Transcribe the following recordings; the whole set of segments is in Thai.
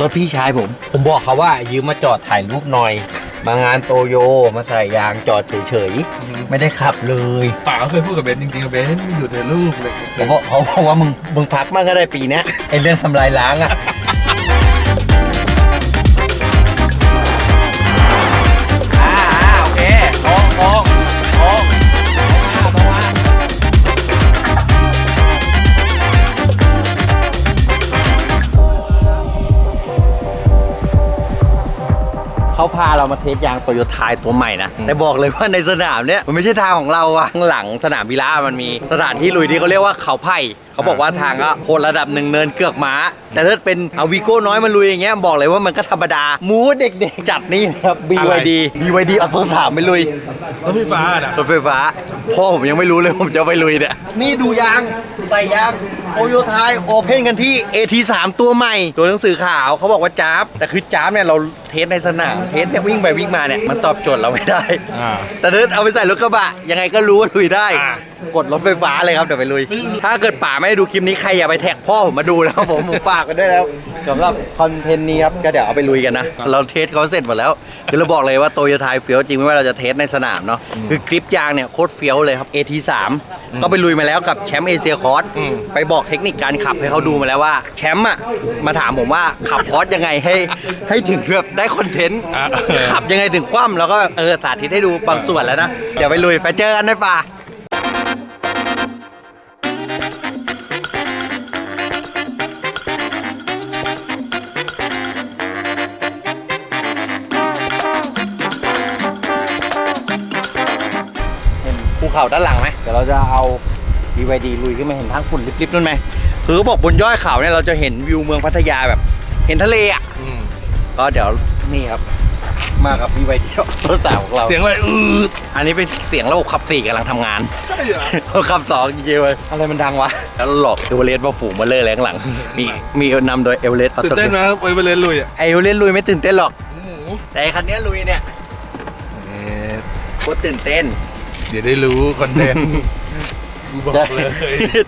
รถพี่ชายผม ผมบอกเขาว่ายืมมาจอดถ่ายรูปหน่อย มางานโตโยมาใส่ยางจอดเฉยๆ ไม่ได้ขับเลยป่าเขาเคยพูดกับเบนจริงๆกับเบนหยุดเถอะลูกเลยเขาบอกเขาบอกว่ามึงมึงพักมากก็ได้ปีเนี้ยไอเรื่องทำลายล้างอะ เขาพาเรามาเทสยางโตโยต้าตัวใหม่นะแต่บอกเลยว่าในสนามเนี้ยมันไม่ใช่ทางของเราอะข้างหลังสนามวิลามันมีสถานที่ลุยที่เขาเรียกว่าเขาไผ่เขาบอกว่าทางก็โหดระดับหนึ่งเนินเกือกม้า แต่ถ้าเป็นเอาวีโก้น้อยมาลุยอย่างเงี้ยบอกเลยว่ามันก็ธรรมดาหมูเด็กๆ จัดนี่ครับ BYD BYD เอาตัวถามไปลุยรถไฟฟ้าน่ะรถไฟฟ้าพ่อผมยังไม่รู้เลยผมจะไปลุยเนี่ยนี่ดูยางใส่ยางโตโยไทยโอเพนกันที่ AT3 ตัวใหม่ ตัวหนังสือขาวเขาบอกว่าจ้าบแต่คือจ้าบเนี่ยเราเทสในสนามเทสเนี่ยวิ่งไปวิ่งมาเนี่ยมันตอบโจทย์เราไม่ได้ อ่า แต่ถ้าเอาไปใส่รถกระบะ ยังไงก็รู้ว่าลุยได้ อะ กดรถไฟฟ้าเลยครับเดี๋ยวไปลุย ถ้าเกิดป่าไม่ได้ดูคลิปนี้ใครอย่าไปแท็กพ่อผมมาดูนะครับผมผมฝากกันด้วยแล้วสำหรับคอนเทนต์นี้ครับก็เดี๋ยวเอาไปลุยกันนะ เราเทสเขาเสร็จหมดแล้วคือเราบอกเลยว่าโตโยต้าเฟี้ยวจริงไม่ว่าเราจะเทสในสนามเนาะคือกริปยางเนี่ยโคตรเฟี้ยวเลยครับ AT3 ก็ไปลุยมาแล้วกับแชมป์เอเชียคอร์สไปบอกเทคนิคการขับให้เขาดูมาแล้วว่าแชมป์อะมาถามผมว่าขับคอร์สยังไงให้ให้ถึงแบบได้คอนเทนต์อะ ขับยังไงถึงคว่ำแล้วก็เออสาธิตให้ดูบางส่วนแล้วนะเดี๋ยวไปลุยไปเจอกันในป่าเห็นภูเขาด้านหลังไหมเดี๋ยวเราจะเอา BYD ลุยขึ้นมาเห็นทางฝุ่นลิบๆนั่นไหมคือเขาบอกบนยอดเขาเนี่ยเราจะเห็นวิวเมืองพัทยาแบบ เห็นทะเลอะ อืม ก็เดี๋ยวนี่ครับ มากับ BYD ตัวสาวของเรา เสียงอะไรอืดอันนี้เป็นเสียงระบบขับสี่กำลังทำงาน ใช่เหรอขับสองจริงๆเลยอะไรมันดังวะแล้วหลอกเอเวอเรสต์มาฝูงมาเลยแรงหลัง มีมีนำโดยเอเวอเรสต์ตื่นเต้นไหมไปไปเล่นลุยอะไอเอเวอเรสต์ลุยไม่ตื่นเต้นหรอกโอ้โหแต่ไอ้คันเนี้ยลุยเนี่ยเอ๊ะโคตรตื่นเต้น เดี๋ยวได้รู้คอนเทนต์ กูบอกจะเลย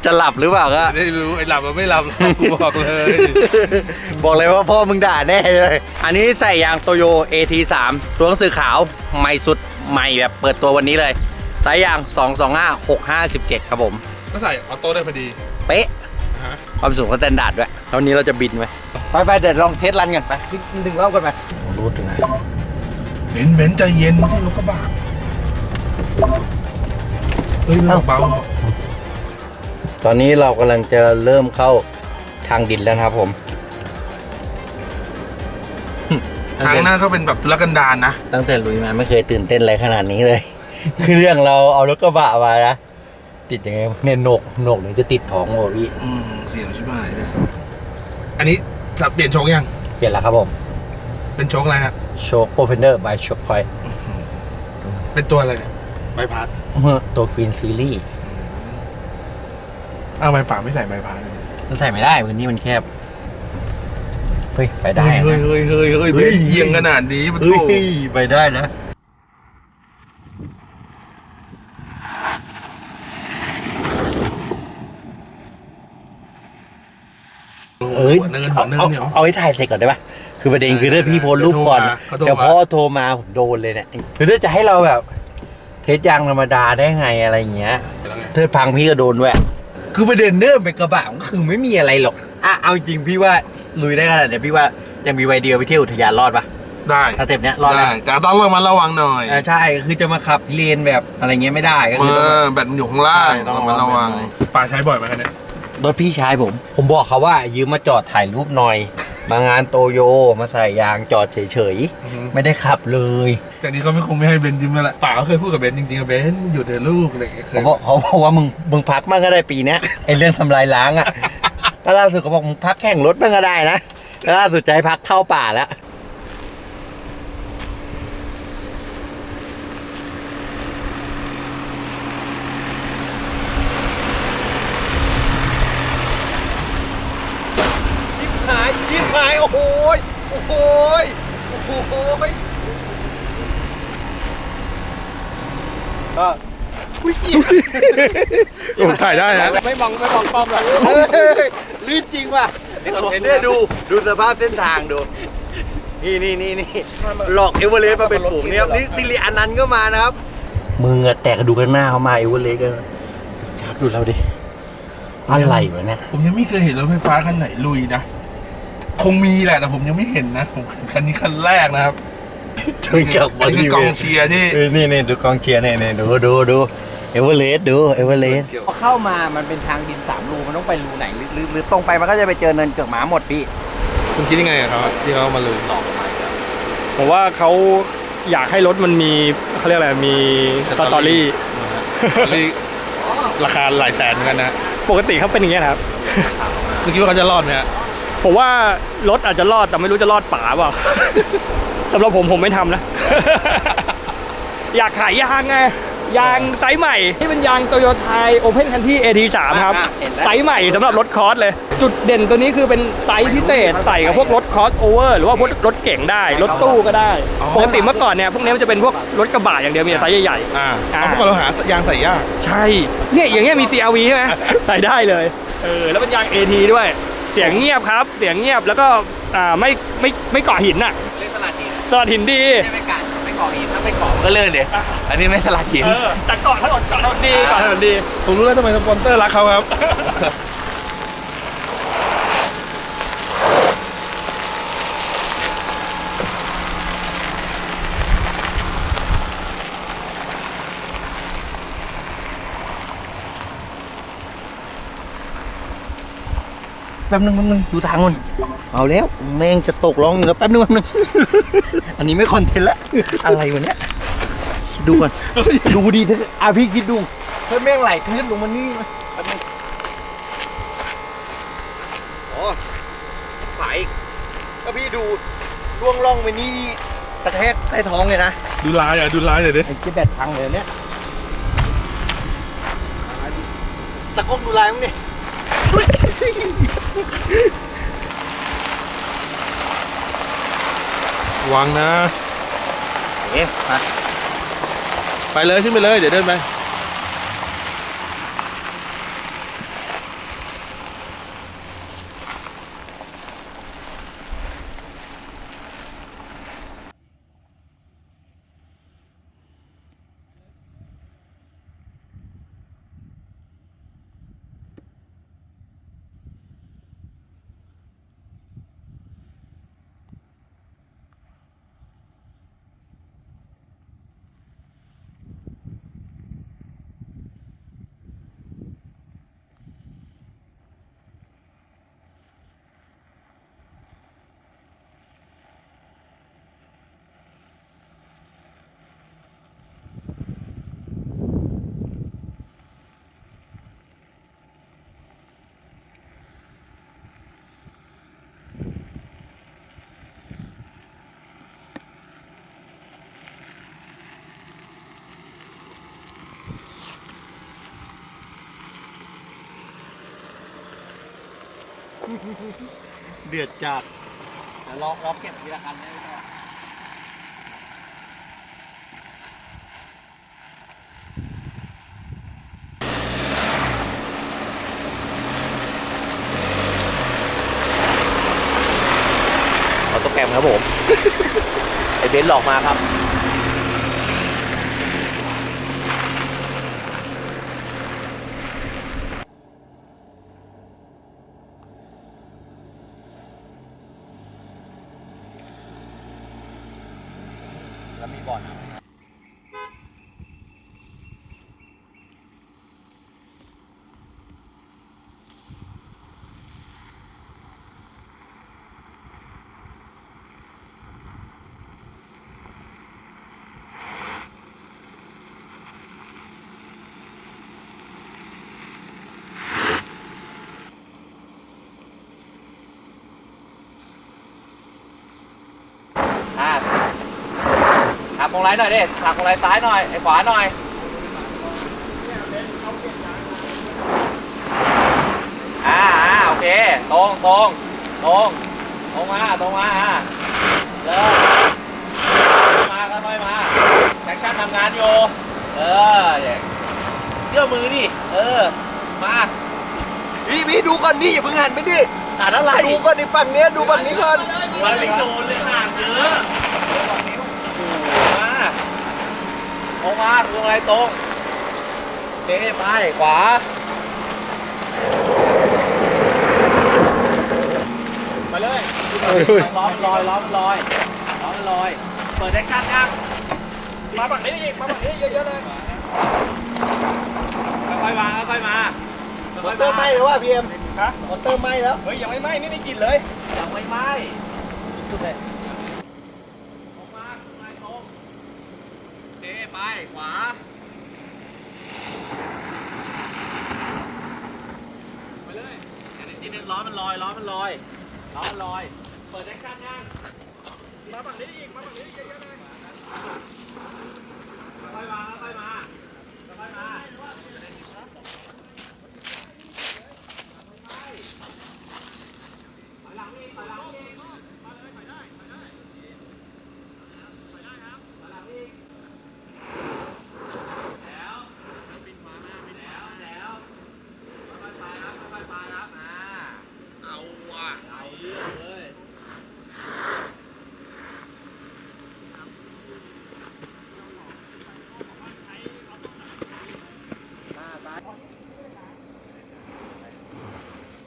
จะหลับหรือเปล่าก็ได้รู้ไอ้หลับมันไม่หลับหรอกกูบอกเลย บอกเลยว่าพ่อมึงด่าแน่เลยอันนี้ใส่ยางโตโย AT3 ตัวหนังสือขาวใหม่สุดใหม่แบบเปิดตัววันนี้เลยสายยาง 225 6517ครับผม ก็ใส่ออโต้ได้พอดี เป๊ะนะฮะความสูงก็สแตนดาร์ดด้วยแล้ววันนี้เราจะบินไหมไปไปเดี๋ยวลองเทสรันกันไปดึงเล่ากันไปรูดถึงไหนเบนซ์เบนซ์ใจเย็นไม่ใช่รถกระบะเฮ้ยมันเบาตอนนี้เรากำลังจะเริ่มเข้าทางดินแล้วนะครับผม ทางหน้าก็เป็นแบบทุรกันดารนะตั้งแต่ลุยมาไม่เคยตื่นเต้นอะไรขนาดนี้เลย คือเรื่องเราเอารถกระบะมานะ ติดยังไงเนี่ยโหนกโหนกหรือจะติดท้องวะพี่อืมเสียงชิบหายเลยอันนี้สับเปลี่ยนโชคยัง เปลี่ยนแล้วครับผม เป็นโชคอะไรฮะโชคโปรเฟนเดอร์บายโชคพอยเป็นตัวอะไรเนี่ย ใบพัดตัวควีนซีรีส์อ้าวใบป่าไม่ใส่ใบพัดเลยมันใส่ไม่ได้พื้นที่มันแคบ เฮ้ย ไปได้เฮ้ยนะเฮ้ยเฮ้ยเฮ้ยเฮ้ยเบนซ์เอียงขนาดนี้มันเฮ้โถยไปได้นะเอ้ยหัวเนินหัวเนินเอาเนี่ย เอาไว้ถ่ายเสร็จก่อนได้ปะคือประเด็นคือถ้าพี่โพสต์รูปก่อนเขาโทรมาเดี๋ยวพ่อโทรมาผมโดนเลยเนี่ยคือถ้าจะให้เราแบบ เทสยางธรรมดาได้ไงอะไรอย่างเงี้ยถ้าพังพี่ก็โดนด้วย คือประเด็นเนื่องเป็นกระบะก็คือไม่มีอะไรหรอกอะเอาจริงพี่ว่าลุยได้ขนาดเนี้ยพี่ว่ายังมีไวเดียวไปเที่ยวอุทยานรอดปะได้สเต็ปเนี้ยรอดได้ปะแต่ต้องระมัดระวังหน่อยอ่าใช่คือจะมาขับเลนแบบอะไรเงี้ยไม่ได้ก็เอคือต้อง อแบตมันอยู่ข้างล่างใช่ต้องระมัดระวังระวังหน่อยป่าใช้บ่อยไหมคันเนี้ยรถพี่ชายผม ผมบอกเขาว่ายืมมาจอดถ่ายรูปหน่อย มางานโตโยมาใส่ยางจอดเฉยๆไม่ได้ขับเลยแต่นี้เขาไม่คงไม่ให้เบนซ์ยิ้มแล้วแหละป่าเขาเคยพูดกับเบนซ์จริงๆกับเบนซ์หยุดเถอะลูกอะไรอย่างเงี้ยเคเขายบอกเขาบอกว่ามึงมึงพักมากก็ได้ปีเนี้ยไอเรื่องทำลายล้างอะ ก็ล่าสุดเขาบอกมึงพักแข่งรถบ้างก็ได้นะแล้วล่าสุดใจะให้พักเข้าป่าแล้ว ชิบหายชิบหาย โอ้โหยโอ้โหยโอ้โหยก็อุ้ยผมถ่ายได้นะไม่มองไม่มองกล้องเลยเฮ้ยลื่นจริงว่ะเนี่ยดูดูสภาพเส้นทางดู นี่นี่นี่นี่หลอกเอเวอเรสต์มาเป็นฝูงเนี่ยครับนี่ซิริอานันต์ก็มานะครับ มืออะแตกกระดูกข้างหน้าเขามาเอเวอเรสต์กันชักดูเราดิอะไรวะเนี่ยผมยังไม่เคยเห็นรถไฟฟ้าคันไหนลุยนะ คงมีแหละแต่ผมยังไม่เห็นนะผมเห็นคันนี้คันแรกนะครับถึงกับอันนี้คือกองเชียร์ที่เออนี่นี่ดูกองเชียร์เนี่ยเนี่ยดูดูดูเอเวอเรสต์ดูเอเวอเรสต์พอเข้ามามันเป็นทางดินสามรูมันต้องไปรูไหนหรือหรือหรือตรงไปมันก็จะไปเจอเนินเกือกหมาหมดพี่คุณคิดยังไงกับเขาที่เขามาลุยผมว่าเขาอยากให้รถมันมีเขาเรียกอะไรมีสตอรี่นี่ราคาหลายแสนเหมือนกันนะ ปกติเขาเป็นอย่างเงี้ยนะครับเมื่อกี้ว่าเขาจะรอดไหมฮะ ผมว่ารถอาจจะรอดแต่ไม่รู้จะรอดป่าเปล่าสำหรับผมผมไม่ทำนะ อยากขายยางไงยางไซส์ใหม่ที่เป็นยางโตโยต้าโอเพนคันที่ AT3 ครับอะเห็นแล้วไซส์ใหม่สำหรับรถคอร์สเลย จุดเด่นตัวนี้คือเป็นไซส์พิเศษใส่กับพวกรถคอร์สโอเวอร์หรือว่าพวกรถเก่งได้ รถตู้ก็ได้ปกติเมื่อก่อนเนี่ยพวกนี้มันจะเป็นพวกรถกระบะอย่างเดียวมีแต่ไซส์ใหญ่ๆอ่าอ่าเอาเมื่อก่อนเราหายางใส่ยาก ใช่ เนี่ยอย่างเงี้ยมี CRV ใช่ไหมใส่ได้เลยเออแล้วเป็นยาง AT ด้วย เสียงเงียบครับ เสียงเงียบแล้วก็อ่าไม่ไม่ไม่เกาะหินน่ะเล่นตลาดหินตลาดหินดี ไม่กัดไม่เกาะหินถ้าไม่เกาะมันก็เลื่อนเดี๋ยอันนี้ไม่ตลาดหิน เออแต่เกาะถนนเกาะถนนดีเกาะถนนดี ผมรู้แล้วทำไมสปอนเซอร์รักเขาครับ แป๊บนึงแป๊บนึงดูทางมันเอาแล้วแม่งจะตกร้องอยู่แล้วแป๊บนึงแป๊บนึง อันนี้ไม่คอนเทนต์ละอะไรวะเนี่ยดูก่อนดูดีเถอะอะพี่คิดดูถ้าแม่งไหลพื้นลงมานี่มาแป๊บนึงโอ้ไหลอีกก็พี่ดูล่วงล่องไปนี่กระแทกใต้ท้องเลยนะดูลายอะดูลายหน่อยดิไอ้เจ๊แบตพังเลยเนี่ยตะก้มดูลายมึงดิ วางนะ เอ๊ะมาไปเลยขึ้นไปเลย เดี๋ยวเดินไป เดือดจัดล็อกล็อกเก็บทีละคันได้ไหมออโตแกรมครับผม ไอเบนซ์หลอกมาครับ กตรงไรหน่อยดิหักตรงไรซ้ายหน่อยไอ้ขวาหน่อยอ่าอ่าโอเคตรงตรงตรงตรงมาตรงมาอ่าเริ่มมาค่อยๆมาแท็กชั่นทำงานอยู่เออเชื่อมือดิเออมาพี่พี่ดูก่อนนี่อย่าเพิ่งหันไปดิขาดอะไรดูก่อนในฝั่งเนี้ยดูฝั่งนี้ก่อนมันไม่โดนเลยห่างเยอะมา ตรงมาตรงอะไรตรงโอเคไปขวาไปเลยล้อมนลอยล้อมนลอยล้อมนลอย เปิดได้กั้นยังมาฝั่งนี้อีกมาฝั่งนี้เยอะๆเลยค่อยๆมาค่อยๆมาค่มออยๆเตอร์ไหม้แล้วว่ะพี่เอ็มฮะมอเตอร์ไหม้แล้ว เฮ้ยยังไม่ไหม้ไม่มีกลิ่นเลย ยังไม่ไหม้จุดเลย ตรงมาตรงมาตรงโอเคไปขวา ไปเลย เดี๋ยวนิดนึง ล้อมันลอยล้อมันลอย เปิดได้กั้นยังมาฝั่งนี้อีก มาฝั่งนี้เยอะๆเลยค่อยมาค่อยมาค่อยมาถอยหลังอีกถอยหลังอีกมาเลยถอยได้ถอยได้ถอยได้ครับถอยหลังอีกแล้วบินขวามาบินแล้วแล้วค่อยๆไปครับค่อยๆไปครับอ่าเอาว่ะเอาเรื่องเลย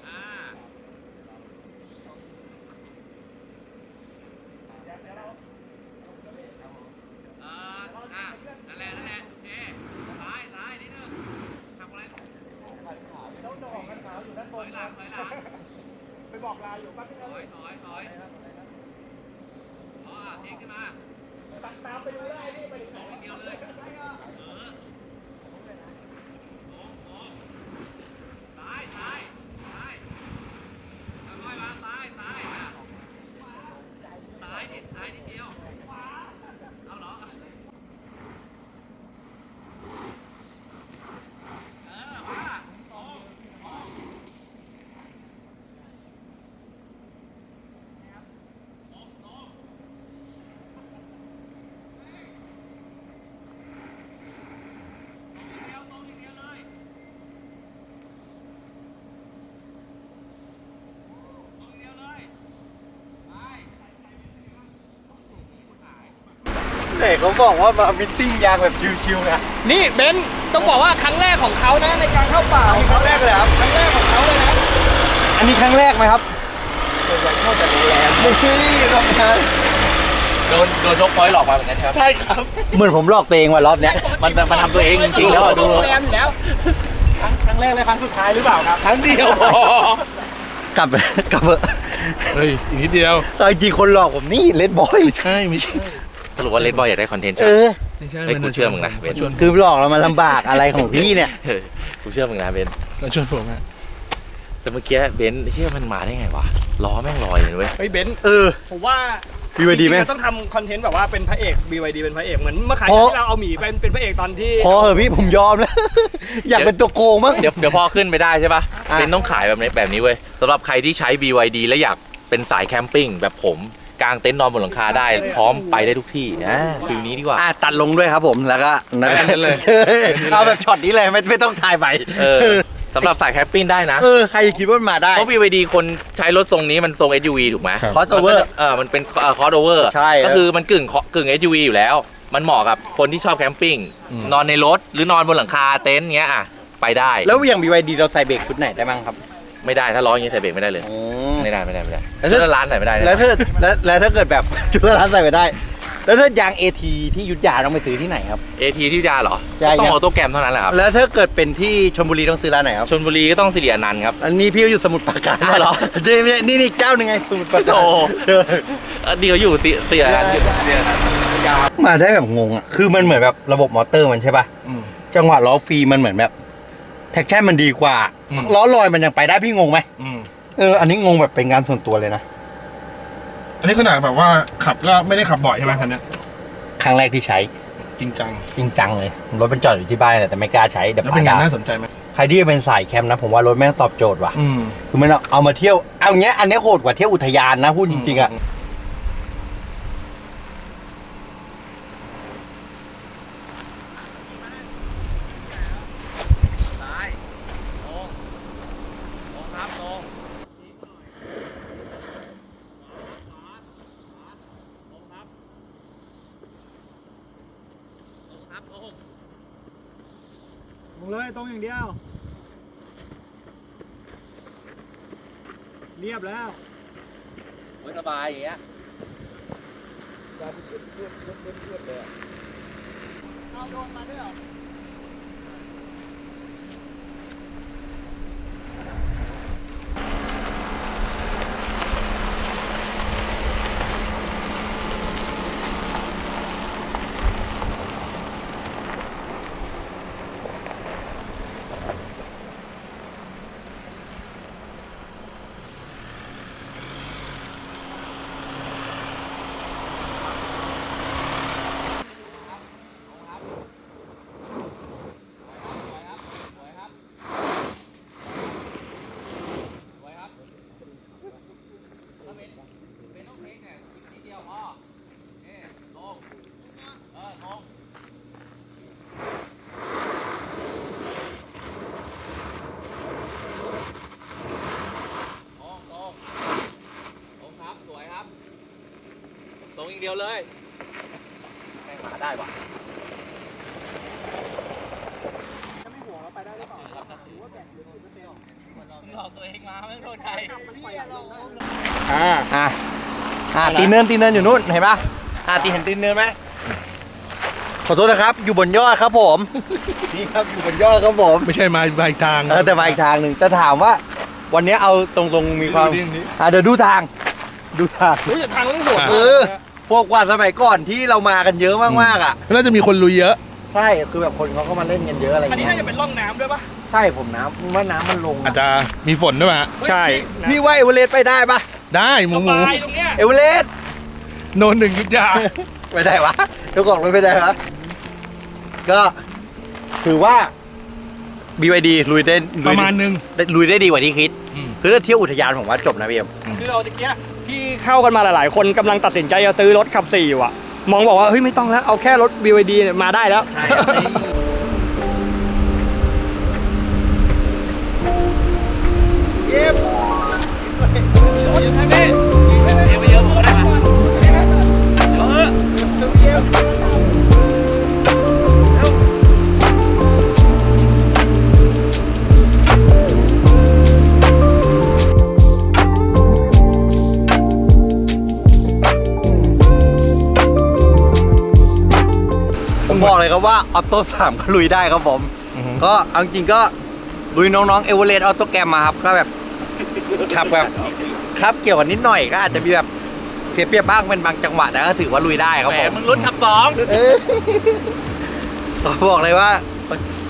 อ่าเอ่ออะนั่นแหละ นั่นแหละ โอเคซ้ายซ้ายนิดนึงทำอะไรถ อยหลังถอยหลัง ไปบอกลาอยู่แป๊บนึงถอยถอยถอยอ๋อเองขึ้นมาตามไปดูได้นี่ไปถึงไหนเดียวเลยเออโค้งโค้งซ้ายซ้ายซ้ายค่อยๆมาซ้ายซ้ายอะซ้ายนิดซ้ายนิดเดียว เอาเหรอ เออ มาตรงตรงตรงตรงตรงอย่างเดียวตรงอย่างเดียวเลย ตรงอย่างเดียวเลย ไป ไหนเขาบอกว่ามามิทติ้งยางแบบชิวๆไงนี่เบนซ์ต้องบอกว่าครั้งแรกของเขานะในการเข้าป่าครั้งแรกเลยครับ ครั้งแรกของเขาเลยนะอันนี้ครั้งแรกไหมครับส่วนใหญ่เข้าแต่โรงแรมนี่ทำงานโดนโดนชกพอยต์หลอกมาเหมือนกันใช่ไหมใช่ครับเหมือนผมหลอกตัวเองว่ะรอบเนี้ยมันมันทำตัวเองจริงๆแล้วอะดูโรงแรมอยู่แล้วครั้งแรกและครั้งสุดท้ายหรือเปล่าครับครั้งเดียวพอกลับกลับเถอะเฮ้ยอีกนิดเดียวเอาจริงๆคนหลอกผมนี่เลดบอย ไม่ใช่ไม่ใช่ สรุปว่าเลดบอยอยากได้คอนเทนต์เออไม่ใช่เฮ้ยกูเชื่อมึงนะเบนชวนคือหลอกเรามาลำบากอะไรของพี่เนี่ย เออกูเชื่อมึงนะเบนเราชวนผมอะแต่เมื่อกี้เบนเชื่อมันมาได้ไงวะล้อแม่งลอยเลยเว้ยเฮ้ยเบนซ์เออผมว่า BYD ไหม จริงๆเราต้องทำคอนเทนต์แบบว่าเป็นพระเอก BYD เป็นพระเอกเหมือนเมื่อขายเพราะที่เราเอาหมีเป็นเป็นพระเอกตอนที่พอเหอะพี่ผมยอมแล้ว อยากเป็นตัวโกงมั้ง เดี๋ยวเดี๋ยวพอขึ้นไปได้ใช่ปะอะ เบนต้องขายแบบนี้แบบนี้เว้ยสำหรับใครที่ใช้ BYD และอยากเป็นสายแคมปิ้งแบบผม กางเต็นท์นอนบนหลังคาได้ พร้อมไปได้ทุกที่อ่าฟิลนี้ดีกว่า อะตัดลงด้วยครับผมแล้วก็แล้วก็แค่นั้นเลย เอาแบบช็อตนี้เลยไม่ไม่ต้องถ่ายไปเออสำหรับสายแคมปิ้งได้นะ เออใครคิดว่ามันมาได้ เพราะ BYD คนใช้รถทรงนี้มันทรง SUV ถูกไหมครับ crossover เออมันเป็นคอร์ดโอเวอร์ใช่ก็คือมันกึ่งกึ่ง SUV อยู่แล้ว มันเหมาะกับคนที่ชอบแคมปิ้ง อืม นอนในรถ หรือนอนบนหลังคาเต็นท์เงี้ยอะ ไปได้แล้วอย่าง BYD เราใส่เบรกชุดไหนได้บ้างครับไม่ได้ถ้าล้ออย่างนี้ใส่เบรกไม่ได้เลยอ๋อไม่ได้ไม่ได้ไม่ได้แล้ว ชุถ้าดร้านใส่ไม่ได้นะแล้วถ้าแล้วแล้วถ้าเกิดแบบจุดร้านใส่ไปได้ แล้วถ้ายาง AT ที่อยุทธยาต้องไปซื้อที่ไหนครับ เอทีที่ยาเหรอ ใช่ต้องครับออโต้แกรมเท่านั้นแหละครับแล้วถ้าเกิดเป็นที่ชลบุรีต้องซื้อร้านไหนครับชลบุรีก็ต้องสิริอนันต์ครับ อันนี้พี่ก็อยู่สมุทรปราการอ้าวเหรอ นี่นี่นี่นี่เจ้าหนึ่งไงสมุทรปราการโอ้เออ เออดีเขาอยู่สิสิริอนันต์อยู่สิริอนันต์มาได้แบบงงอะ คือมันเหมือนแบบระบบมอเตอร์มันใช่ป่ะ อืม จังหวะล้อฟรีมันเหมือนแบบ แท็กชั่นมันดีกว่า อืม ล้อลอยมันยังไปได้พี่งงไหม อืม เออ อันนี้งงแบบเป็นงานส่วนตัวเลยนะ อันนี้ขนาดแบบว่าขับก็ไม่ได้ขับบ่อยใช่ไหมคันเนี้ยครั้งแรกที่ใช้ จริงจังจริงจังเลย รถเป็นจอดอยู่ที่บ้านแหละแต่ไม่กล้าใช้เดี๋ยวแล้วปาเป็นไงดาน่าสนใจไหมใครที่เป็นสายแคมป์นะ ผมว่ารถแม่งตอบโจทย์ว่ะ อืม คือมันเอาเอามาเที่ยว เอาอย่างเงี้ย อันเนี้ยโหดกว่าเที่ยวอุทยานนะพูดจริงๆอะซ้ายตรงตรง ครับตรง ลงเลยตรงอย่างเดียว เรียบแล้วโอ้ยสบายอย่างเงี้ยเอาโดนมาด้วยเหรอ สวยครับถ้าเป็นเป็นต้องเทคเนี่ยทีเดียวพอเอ๊ลงเออลงตรงตรงตรงครับ สวยครับ ตรงอีกเดียวเลยแม่งหาได้ปะจะไม่ห่วงเราไปได้หรือเปล่าหลอกตัวเองมาไม่เข้าใจอ่าอะอะตีเนินตีเนินอยู่นู่นเห็นปะอะตีเห็นตีเนินไหมขอโทษนะครับอยู่บนยอดครับผมนี่ครับอยู่บนยอดครับผมไม่ใช่มาใบทางเออแต่มาอีกทางหนึ่งแต่ถามว่า วันนี้เอาตรงๆมีความดูดิอย่างนี้อะเดี๋ยวดูทาง ดูทางเฮ้ยแต่ทางมันต้องโหดเออ พวกกว่าสมัยก่อนที่เรามากันเยอะมากๆอะ น่าจะมีคนลุยเยอะ ใช่คือแบบคนเขาก็มาเล่นกันเยอะอะไรอันนี้เงี้น่ายจะเป็นร่องน้ำด้วยปะใช่ผมน้ำว่าน้ำมันลงอาจจะมีฝนด้วยมั้ยใช่พี่พี่ว่าเอเวอเรสต์ไปได้ปะได้หมูสหมูบายตรงเนี้ยเอเวอเรสต์โนนหนึ่งยุทธยา ไปได้วะเจ้าของรถไปได้ครับก็ถือว่า BYD ลุยได้ปลุยระมาณหนึง ได้ลุยได้ดีกว่าที่คิด อืม คือถ้าเที่ยวอุทยานผมว่าจบนะพี่เอ็มคือเอาตะเกีย ที่เข้ากันมาหลาย ๆ คนกำลังตัดสินใจจะซื้อรถขับสี่อยู่อะมองบอกว่าเฮ้ยไม่ต้องแล้วเอาแค่รถ BYD เนี่ยมาได้แล้วเอ็มเยอะไหมพี่ ว่าออโต้สามก็ลุยได้ครับผมก็เอาจริงๆก็ลุยน้องๆเอเวอเรสต์ออโต้แกรมมาครับก็แบบขับแบบครับเกี่ยวกับนิดหน่อยก็อาจจะมีแบบเปรียบๆบ้างเป็นบางจังหวะแต่ก็ถือว่าลุยได้ครับแหมผมมึงลุ้นขับสองเอ้ยบอกเลยว่า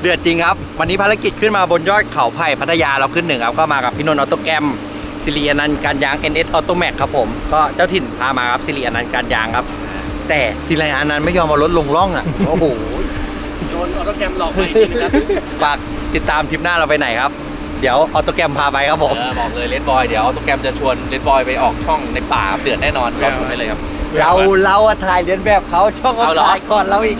เดือดจริงครับ วันนี้ภารกิจขึ้นมาบนยอดเขาไผ่พัทยาเราขึ้นหนึ่งครับก็มากับพี่นนท์ออโต้แกรมสิริอนันต์การยาง NS Auto Max ครับผมก็เจ้าถิ่นพามาครับสิริอนันต์การยางครับ แต่ทีไรอนันต์ไม่ยอมมาลดลงร่องอะ โอ้โห โดนออโต้แกรมหลอกไปอีกทีนะครับฝากติดตามทริปหน้าเราไปไหนครับ เดี๋ยวออโตแกรมพาไปครับผมเออบอกเลยเลนบอยเดี๋ยวออโต้แกรมจะชวนเลนบอยไปออกช่องในป่าเดือดแน่นอนรอดูได้เลยครับ เราเราอะถ่ายเลียนแบบเขาช่องเขาเอาเหรอถ่ายก่อนเราอีก